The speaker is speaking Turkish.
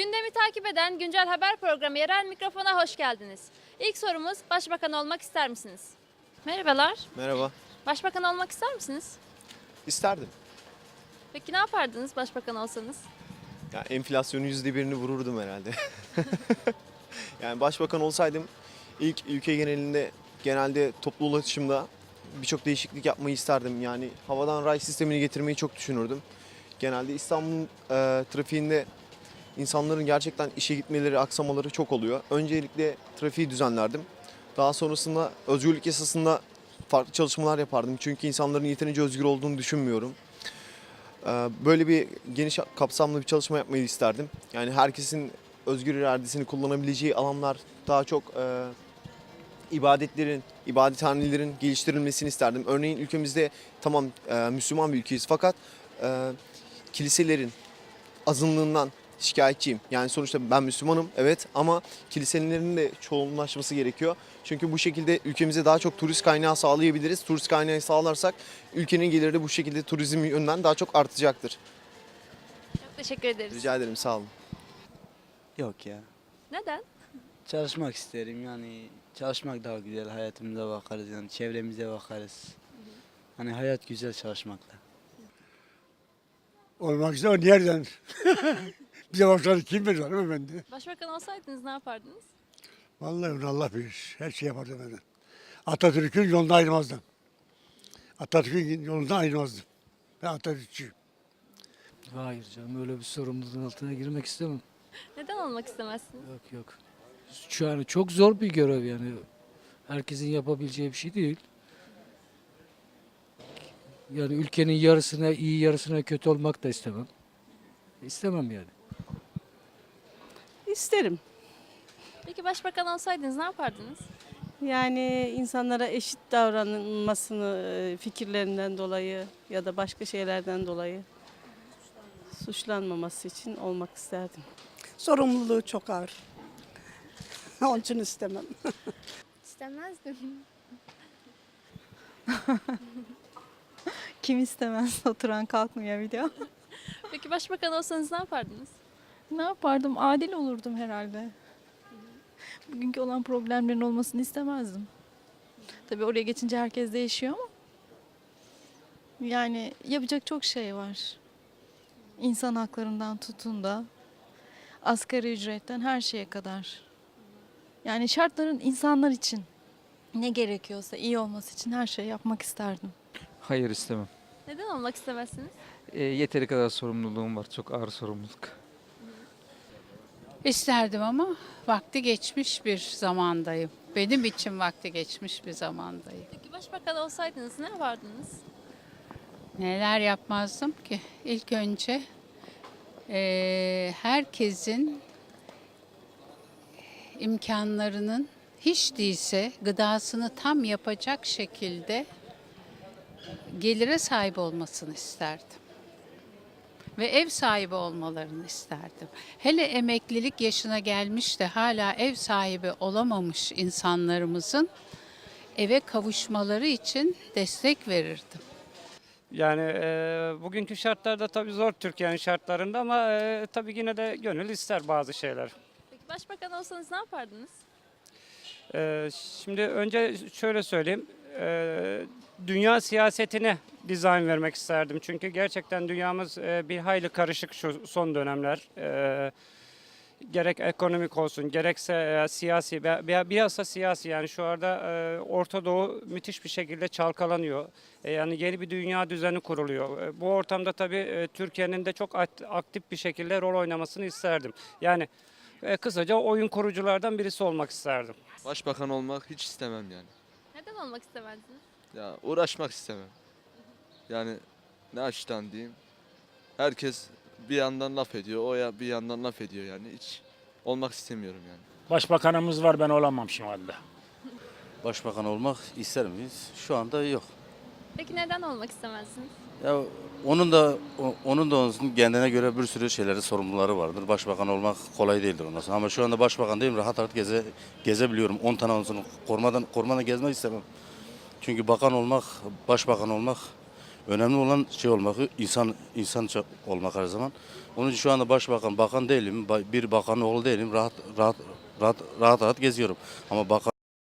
Gündemi takip eden güncel haber programı Yerel Mikrofon'a hoş geldiniz. İlk sorumuz Başbakan olmak ister misiniz? Merhabalar. Merhaba. Başbakan olmak ister misiniz? İsterdim. Peki ne yapardınız başbakan olsanız? Ya enflasyonun yüzde birini vururdum herhalde. yani başbakan olsaydım ilk ülke genelinde genelde toplu ulaşımda birçok değişiklik yapmayı isterdim. Yani havadan ray sistemini getirmeyi çok düşünürdüm. Genelde İstanbul e, trafiğinde insanların gerçekten işe gitmeleri, aksamaları çok oluyor. Öncelikle trafiği düzenlerdim. Daha sonrasında özgürlük yasasında farklı çalışmalar yapardım. Çünkü insanların yeterince özgür olduğunu düşünmüyorum. Ee, Böyle bir geniş kapsamlı bir çalışma yapmayı isterdim. Yani herkesin özgür iradesini kullanabileceği alanlar daha çok e, ibadetlerin, ibadethanelerin geliştirilmesini isterdim. Örneğin ülkemizde tamam e, Müslüman bir ülkeyiz fakat e, kiliselerin azınlığından şikayetçiyim. Yani sonuçta ben Müslümanım evet ama kiliselerin de çoğunlaşması gerekiyor. Çünkü bu şekilde ülkemize daha çok turist kaynağı sağlayabiliriz. Turist kaynağı sağlarsak ülkenin geliri de bu şekilde turizm yönden daha çok artacaktır. Çok teşekkür ederiz. Rica ederim sağ olun. Yok ya. Neden? Çalışmak isterim yani çalışmak daha güzel hayatımıza bakarız yani çevremize bakarız. Hani hayat güzel çalışmakla. Olmak üzere o nereden? Bize başladı kim bilir hanımefendi. Başbakan olsaydınız ne yapardınız? Vallahi onu Allah bilir. Her şey yapardı benden. Atatürk'ün yolundan ayrılmazdım. Atatürk'ün yolundan ayrılmazdım. Ben Atatürkçüyüm. Hayır canım öyle bir sorumluluğun altına girmek istemem. Neden olmak istemezsiniz? Yok yok. Şu an çok zor bir görev yani. Herkesin yapabileceği bir şey değil. Yani ülkenin yarısına iyi yarısına kötü olmak da istemem. İstemem yani. İsterim. Peki başbakan olsaydınız ne yapardınız? Yani insanlara eşit davranılmasını e, fikirlerinden dolayı ya da başka şeylerden dolayı suçlanmaması için olmak isterdim. Sorumluluğu çok ağır. Onun için istemem. İstemezdim. Kim istemez oturan kalkmıyor video. Peki başbakan olsanız ne yapardınız? Ne yapardım? Adil olurdum herhalde. Bugünkü olan problemlerin olmasını istemezdim. Tabii oraya geçince herkes değişiyor ama yani yapacak çok şey var. İnsan haklarından tutun da asgari ücretten her şeye kadar. Yani şartların insanlar için ne gerekiyorsa iyi olması için her şeyi yapmak isterdim. Hayır istemem. Neden olmak istemezsiniz? E, yeteri kadar sorumluluğum var. Çok ağır sorumluluk. İsterdim ama vakti geçmiş bir zamandayım. Benim için vakti geçmiş bir zamandayım. Peki başbakan olsaydınız ne yapardınız? Neler yapmazdım ki? İlk önce eee, herkesin imkanlarının hiç değilse gıdasını tam yapacak şekilde gelire sahip olmasını isterdim. Ve ev sahibi olmalarını isterdim. Hele emeklilik yaşına gelmiş de hala ev sahibi olamamış insanlarımızın eve kavuşmaları için destek verirdim. Yani e, bugünkü şartlarda tabii zor Türkiye'nin şartlarında ama e, tabii yine de gönül ister bazı şeyler. Peki başbakan olsanız ne yapardınız? E, şimdi önce şöyle söyleyeyim. E, dünya siyasetine dizayn vermek isterdim. Çünkü gerçekten dünyamız e, bir hayli karışık şu son dönemler. E, gerek ekonomik olsun gerekse e, siyasi bilhassa siyasi yani şu anda e, Orta Doğu müthiş bir şekilde çalkalanıyor. E, yani yeni bir dünya düzeni kuruluyor. E, bu ortamda tabii e, Türkiye'nin de çok aktif bir şekilde rol oynamasını isterdim. Yani e, kısaca oyun kuruculardan birisi olmak isterdim. Başbakan olmak hiç istemem yani. Neden olmak istemezdiniz? Ya uğraşmak istemem. Yani ne açıdan diyeyim. Herkes bir yandan laf ediyor, o ya bir yandan laf ediyor yani hiç olmak istemiyorum yani. Başbakanımız var ben olamam şu anda. Başbakan olmak ister miyiz? Şu anda yok. Peki neden olmak istemezsiniz? Ya onun da onun da onun kendine göre bir sürü şeyleri sorumluları vardır. Başbakan olmak kolay değildir ondan sonra. Ama şu anda başbakan değilim rahat rahat geze, gezebiliyorum. 10 tane olsun korumadan korumadan gezmek istemem. Çünkü bakan olmak, başbakan olmak Önemli olan şey olmak, insan insan olmak her zaman. Onun için şu anda başbakan, bakan değilim, bir bakan oğlu değilim. Rahat rahat rahat rahat, rahat geziyorum. Ama bakan